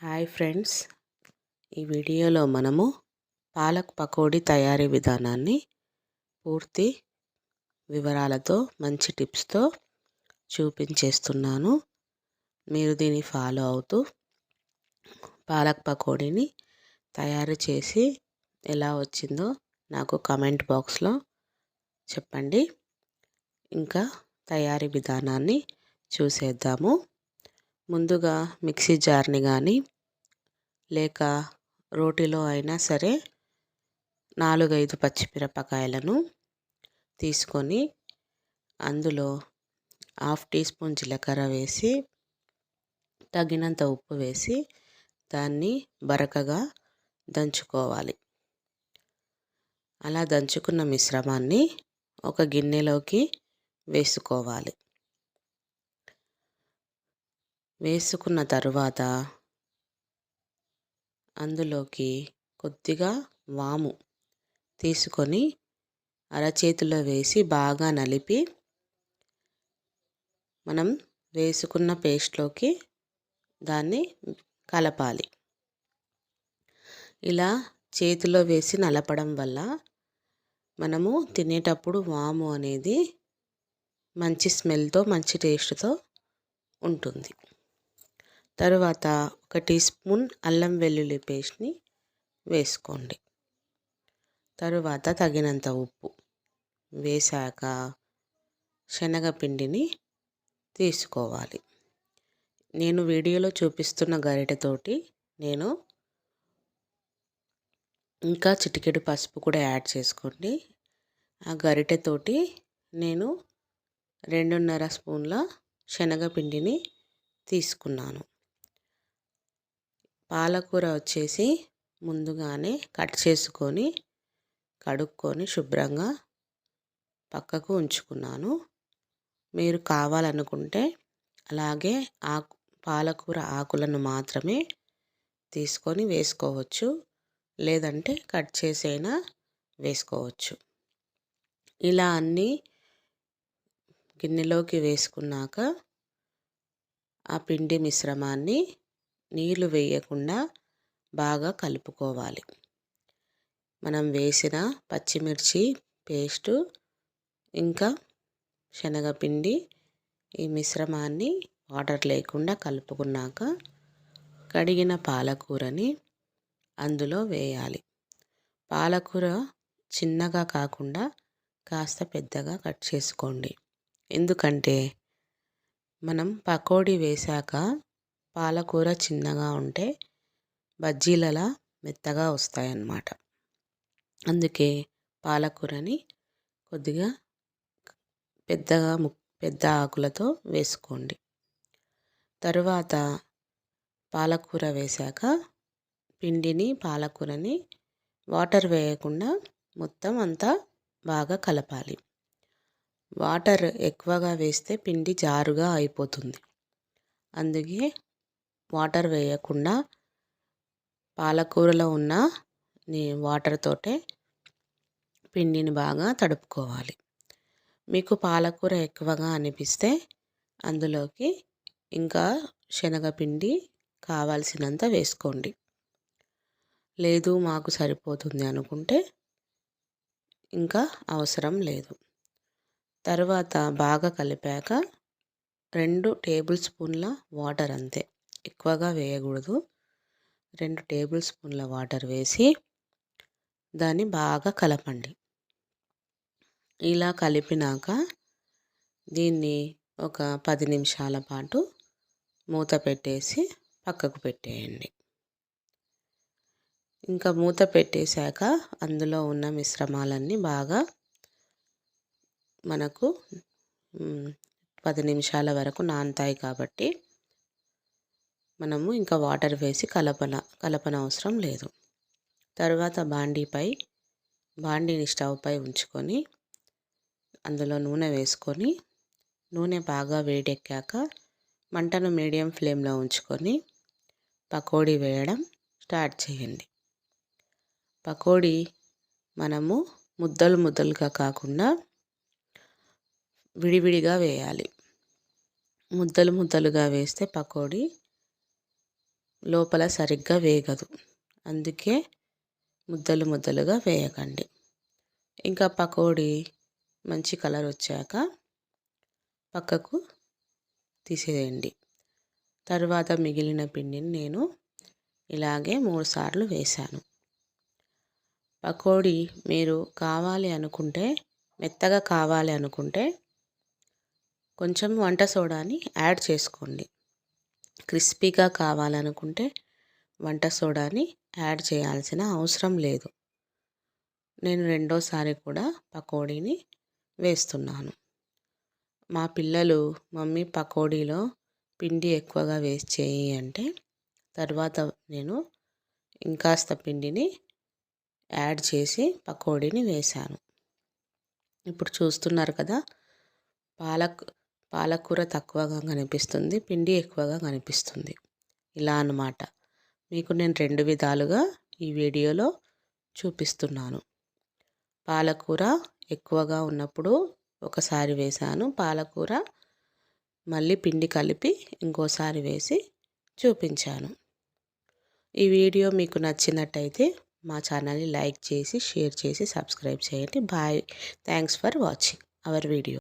Hi friends. ఈ వీడియోలో మనము పాలక్ పకోడీ తయారీ విధానాన్ని పూర్తి వివరాలతో మంచి టిప్స్తో చూపించేస్తున్నాను. మీరు దీన్ని ఫాలో అవుతూ పాలక్ పకోడీని తయారు చేసి ఎలా వచ్చిందో నాకు కమెంట్ బాక్స్లో చెప్పండి. ఇంకా తయారీ విధానాన్ని చూసేద్దాము. ముందుగా మిక్సీ జార్ని కానీ లేక రోటిలో అయినా సరే నాలుగైదు పచ్చిమిరపకాయలను తీసుకొని అందులో హాఫ్ టీ స్పూన్ జీలకర్ర వేసి తగినంత ఉప్పు వేసి దాన్ని బరకగా దంచుకోవాలి. అలా దంచుకున్న మిశ్రమాన్ని ఒక గిన్నెలోకి వేసుకోవాలి. వేసుకున్న తరువాత అందులోకి కొద్దిగా వాము తీసుకొని అరచేతిలో వేసి బాగా నలిపి మనం వేసుకున్న పేస్ట్లోకి దాన్ని కలపాలి. ఇలా చేతిలో వేసి నలపడం వల్ల మనము తినేటప్పుడు వాము అనేది మంచి స్మెల్తో మంచి టేస్ట్తో ఉంటుంది. తరువాత ఒక టీ స్పూన్ అల్లం వెల్లుల్లి పేస్ట్ని వేసుకోండి. తరువాత తగినంత ఉప్పు వేశాక శనగపిండిని తీసుకోవాలి. నేను వీడియోలో చూపిస్తున్న గరిటెతోటి నేను ఇంకా చిటికెడు పసుపు కూడా యాడ్ చేసుకోండి. ఆ గరిటెతోటి నేను రెండున్నర స్పూన్ల శనగపిండిని తీసుకున్నాను. పాలకూర వచ్చేసి ముందుగానే కట్ చేసుకొని కడుక్కొని శుభ్రంగా పక్కకు ఉంచుకున్నాను. మీరు కావాలనుకుంటే అలాగే ఆకు పాలకూర ఆకులను మాత్రమే తీసుకొని వేసుకోవచ్చు. లేదంటే కట్ చేసైనా వేసుకోవచ్చు. ఇలా అన్నీ గిన్నెలోకి వేసుకున్నాక ఆ పిండి మిశ్రమాన్ని నీళ్ళు వేయకుండా బాగా కలుపుకోవాలి. మనం వేసిన పచ్చిమిర్చి పేస్టు ఇంకా శనగపిండి ఈ మిశ్రమాన్ని వాటర్ లేకుండా కలుపుకున్నాక కడిగిన పాలకూరని అందులో వేయాలి. పాలకూర చిన్నగా కాకుండా కాస్త పెద్దగా కట్ చేసుకోండి. ఎందుకంటే మనం పకోడీ వేశాక పాలకూర చిన్నగా ఉంటే బజ్జీలలా మెత్తగా వస్తాయన్నమాట. అందుకే పాలకూరని కొద్దిగా పెద్దగా ము పెద్ద ఆకులతో వేసుకోండి. తరువాత పాలకూర వేశాక పిండిని పాలకూరని వాటర్ వేయకుండా మొత్తం అంతా బాగా కలపాలి. వాటర్ ఎక్కువగా వేస్తే పిండి జారుగా అయిపోతుంది. అందుకే వాటర్ వేయకుండా పాలకూరలో ఉన్న వాటర్ తోటే పిండిని బాగా తడుపుకోవాలి. మీకు పాలకూర ఎక్కువగా అనిపిస్తే అందులోకి ఇంకా శనగపిండి కావాల్సినంత వేసుకోండి. లేదు మాకు సరిపోతుంది అనుకుంటే ఇంకా అవసరం లేదు. తర్వాత బాగా కలిపాక రెండు టేబుల్ స్పూన్ల వాటర్ అంతే. ఎక్కువగా వేయకూడదు. రెండు టేబుల్ స్పూన్ల వాటర్ వేసి దాన్ని బాగా కలపండి. ఇలా కలిపినాక దీన్ని ఒక పది నిమిషాల పాటు మూత పెట్టేసి పక్కకు పెట్టేయండి. ఇంకా మూత పెట్టేశాక అందులో ఉన్న మిశ్రమాలన్నీ బాగా మనకు పది నిమిషాల వరకు నానుతాయి కాబట్టి మనము ఇంకా వాటర్ వేసి కలపన కలపన అవసరం లేదు. తర్వాత బాండీపై బాండీని స్టవ్పై ఉంచుకొని అందులో నూనె వేసుకొని నూనె బాగా వేడెక్కాక మంటను మీడియం ఫ్లేమ్లో ఉంచుకొని పకోడీ వేయడం స్టార్ట్ చేయండి. పకోడీ మనము ముద్దలు ముద్దలుగా కాకుండా విడివిడిగా వేయాలి. ముద్దలు ముద్దలుగా వేస్తే పకోడీ లోపల సరిగ్గా వేగదు. అందుకే ముద్దలు ముద్దలుగా వేయకండి. ఇంకా పకోడీ మంచి కలర్ వచ్చాక పక్కకు తీసేయండి. తర్వాత మిగిలిన పిండిని నేను ఇలాగే మూడు సార్లు వేశాను. పకోడీ మీరు కావాలి అనుకుంటే మెత్తగా కావాలి అనుకుంటే కొంచెం వంట సోడాని యాడ్ చేసుకోండి. క్రిస్పీగా కావాలనుకుంటే వంట సోడాని యాడ్ చేయాల్సిన అవసరం లేదు. నేను రెండోసారి కూడా పకోడీని వేస్తున్నాను. మా పిల్లలు మమ్మీ పకోడీలో పిండి ఎక్కువగా వేస్ట్ చేయి అంటే తర్వాత నేను ఇంకాస్త పిండిని యాడ్ చేసి పకోడీని వేశాను. ఇప్పుడు చూస్తున్నారు కదా పాలక్ పాలకూర తక్కువగా కనిపిస్తుంది పిండి ఎక్కువగా కనిపిస్తుంది. ఇలా అన్నమాట. మీకు నేను రెండు విధాలుగా ఈ వీడియోలో చూపిస్తున్నాను. పాలకూర ఎక్కువగా ఉన్నప్పుడు ఒకసారి వేసాను పాలకూర మళ్ళీ పిండి కలిపి ఇంకోసారి వేసి చూపించాను. ఈ వీడియో మీకు నచ్చినట్టయితే మా ఛానల్ని లైక్ చేసి షేర్ చేసి సబ్స్క్రైబ్ చేయండి. Bye. Thanks for watching our video.